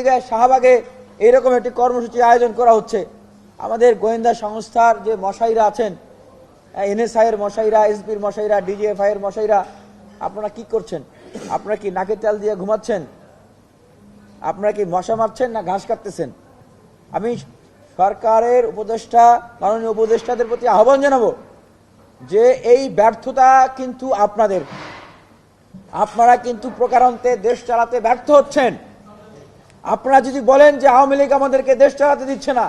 একদিকে শাহবাগে এইরকম একটি কর্মসূচি আয়োজন করা হচ্ছে। আমাদের গোয়েন্দা সংস্থার যে মশাইরা আছেন, এনএসআই এর মশাইরা, এসপির মশাইরা, ডিজিএফআই এর মশাইরা, আপনারা কি করছেন? আপনারা কি নাকে তেল দিয়ে ঘুমাচ্ছেন? আপনারা কি মশা মারছেন না ঘাস কাটতেছেন? আমি সরকারের উপদেষ্টা, মাননীয় উপদেষ্টাদের প্রতি আহ্বান জানাব যে এই ব্যর্থতা কিন্তু আপনাদের। আপনারা কিন্তু প্রকারান্তে দেশ চালাতে ব্যর্থ হচ্ছেন। আপনারা যদি বলেন যে আওয়ামী লীগ আমাদেরকে দেশ চালাতে দিচ্ছে না,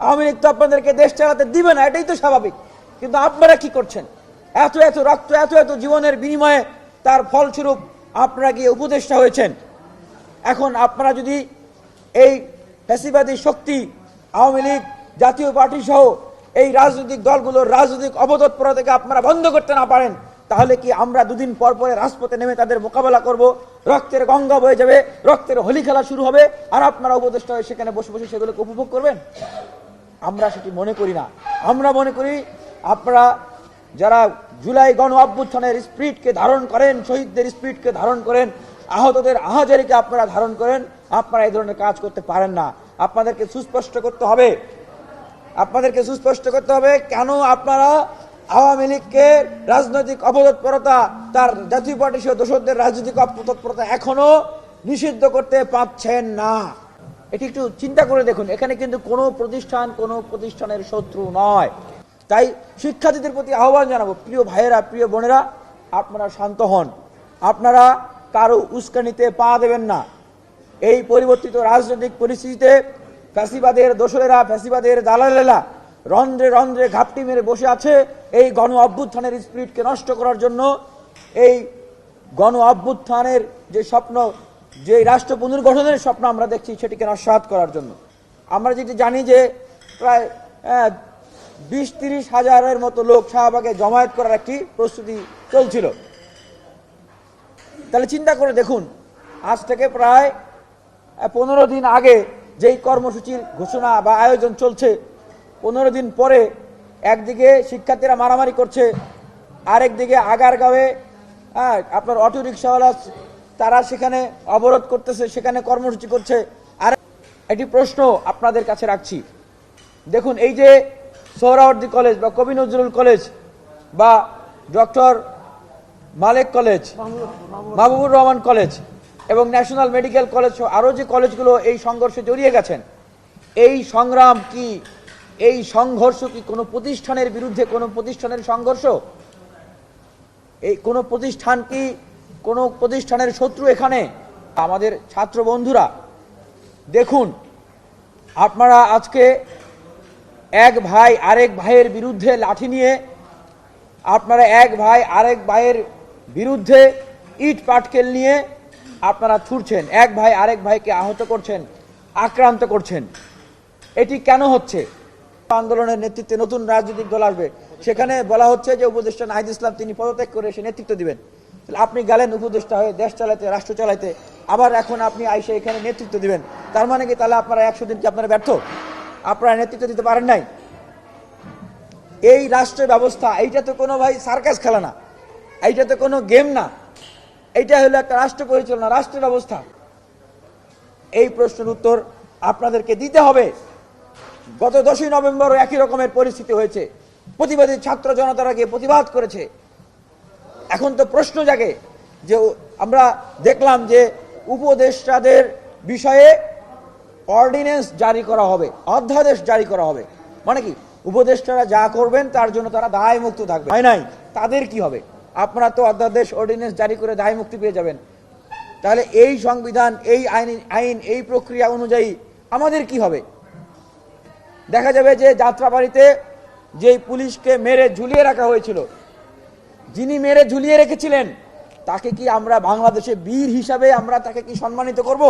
আওয়ামী লীগ তো আপনাদেরকে দেশ চালাতে দিবে না, এটাই তো স্বাভাবিক। কিন্তু আপনারা কি করছেন? এত এত রক্ত, এত এত জীবনের বিনিময়ে তার ফলস্বরূপ আপনারা গিয়ে উপদেষ্টা হয়েছেন। এখন আপনারা যদি এই ফ্যাসিবাদী শক্তি, আওয়ামী লীগ, জাতীয় পার্টি সহ এই রাজনৈতিক দলগুলোর রাজনৈতিক অবদৎপরা থেকে আপনারা বন্ধ করতে না পারেন তাহলে কি আমরা দুদিন পর পরে রাজপথে নেমে তাদের মোকাবেলা করব? রক্তের গঙ্গা বয়ে যাবে, রক্তের হোলি খেলা শুরু হবে, আর আপনারা উপদেষ্টা হয়ে সেখানে বসে বসে সেগুলোকে উপভোগ করবেন? আমরা সেটি মনে করি না। আমরা মনে করি আপনারা যারা জুলাই গণ অভ্যুত্থানের স্পিরিটকে ধারণ করেন, শহীদদের স্পিরিটকে ধারণ করেন, আহতদের আহাজারিকে আপনারা ধারণ করেন, আপনারা এই ধরনের কাজ করতে পারেন না। আপনাদেরকে সুস্পষ্ট করতে হবে। আপনাদেরকে সুস্পষ্ট করতে হবে কেন আপনারা আওয়ামী লীগকে রাজনৈতিক অপতৎপরতা তার জাতীয় পার্টি সহ দোষদের রাজনৈতিক অপতৎপরতা এখনও নিষিদ্ধ করতে পারছেন না। এটি একটু চিন্তা করে দেখুন, এখানে কিন্তু কোনো প্রতিষ্ঠান, কোনো প্রতিষ্ঠানের শত্রু নয়। তাই শিক্ষার্থীদের প্রতি আহ্বান জানাব, প্রিয় ভাইয়েরা, প্রিয় বোনেরা, আপনারা শান্ত হন। আপনারা কারও উস্কানিতে পা দেবেন না। এই পরিবর্তিত রাজনৈতিক পরিস্থিতিতে ফ্যাসিবাদের দোসরেরা, ফ্যাসিবাদের দালালেরা রন্ধ্রে রন্ধ্রে ঘাপটি মেরে বসে আছে এই গণ অভ্যুত্থানের স্পিরিটকে নষ্ট করার জন্য। এই গণ অভ্যুত্থানের যে স্বপ্ন, যে রাষ্ট্র পুনর্গঠনের স্বপ্ন আমরা দেখছি, সেটিকে নস্বাত করার জন্য। আমরা যেটি জানি যে প্রায় বিশ তিরিশ হাজারের মতো লোক শাহবাগে জমায়েত করার একটি প্রস্তুতি চলছিল। তাহলে চিন্তা করে দেখুন, আজ থেকে প্রায় পনেরো দিন আগে যেই কর্মসূচির ঘোষণা বা আয়োজন চলছে পনেরো দিন পরে একদিকে শিক্ষার্থীরা মারামারি করছে, আরেকদিকে আগারগাঁওয়ে হ্যাঁ আপনার অটো রিক্সাওয়ালা তারা সেখানে অবরোধ করতেছে, সেখানে কর্মসূচি করছে। আর একটি প্রশ্ন আপনাদের কাছে রাখছি। দেখুন, এই যে সোহরাওয়ার্দী কলেজ বা কবি নজরুল কলেজ বা doctor Malek college, Mahbubur Rahman college এবং ন্যাশনাল মেডিকেল কলেজ আরও যে কলেজগুলো এই সংঘর্ষে জড়িয়ে গেছেন, এই সংগ্রাম কি এই সংঘর্ষ কি কোনো প্রতিষ্ঠানের বিরুদ্ধে কোনো প্রতিষ্ঠানের সংঘর্ষ? এই কোনো প্রতিষ্ঠান কি কোনো প্রতিষ্ঠানের শত্রু এখানে? আমাদের ছাত্র বন্ধুরা, দেখুন, আপনারা আজকে এক ভাই আরেক ভাইয়ের বিরুদ্ধে লাঠি নিয়ে, আপনারা এক ভাই আরেক ভাইয়ের বিরুদ্ধে ইট পাটকেল নিয়ে আপনারা ছুটছেন। এক ভাই আরেক ভাইকে আহত করছেন, আক্রান্ত করছেন। এটি কেন হচ্ছে? আন্দোলনের নেতৃত্বে নতুন রাজনৈতিক দল আসবে। সেখানে বলা হচ্ছে যে উপদেষ্টা নাহিদ ইসলাম তিনি পদত্যাগ করে সে নেতৃত্ব দিবেন। আপনি গেলেন উপদেষ্টা হয়ে দেশ চালাতে রাষ্ট্র চালাতে আবার এখন আপনি আইসে এখানে নেতৃত্ব দিবেন। তার মানে কি তাহলে আপনারা একশো দিন কি আপনারা ব্যর্থ? আপনারা নেতৃত্ব দিতে পারেন নাই? এই রাষ্ট্র ব্যবস্থা, এইটা তো কোনো ভাই সার্কাস খেলা না। এইটা তো কোনো গেম না। এইটা হলো একটা রাষ্ট্র পরিচালনা, রাষ্ট্র ব্যবস্থা। এই প্রশ্নের উত্তর আপনাদেরকে দিতে হবে। গত দশই নভেম্বর একই রকমের পরিস্থিতি হয়েছে। প্রতিবাদী ছাত্র জনতারা গিয়ে প্রতিবাদ করেছে। এখন তো প্রশ্ন জাগে যে আমরা দেখলাম যে উপদেষ্টাদের বিষয়ে অর্ডিন্যান্স জারি করা হবে, অধ্যাদেশ জারি করা হবে। মানে কি? উপদেষ্টারা যা করবেন তার জন্য তারা দায় মুক্ত থাকবে। হয় নাই? তাদের কি হবে? আপনারা তো অধ্যাদেশ, অর্ডিন্যান্স জারি করে দায় মুক্তি পেয়ে যাবেন। তাহলে এই সংবিধান, এই আইন আইন, এই প্রক্রিয়া অনুযায়ী আমাদের কি হবে? দেখা যাবে যে যাত্রাবাড়িতে যেই পুলিশকে মেরে ঝুলিয়ে রাখা হয়েছিল, যিনি মেরে ঝুলিয়ে রেখেছিলেন, তাকে কি আমরা বাংলাদেশে বীর হিসাবে আমরা তাকে কি সম্মানিত করব?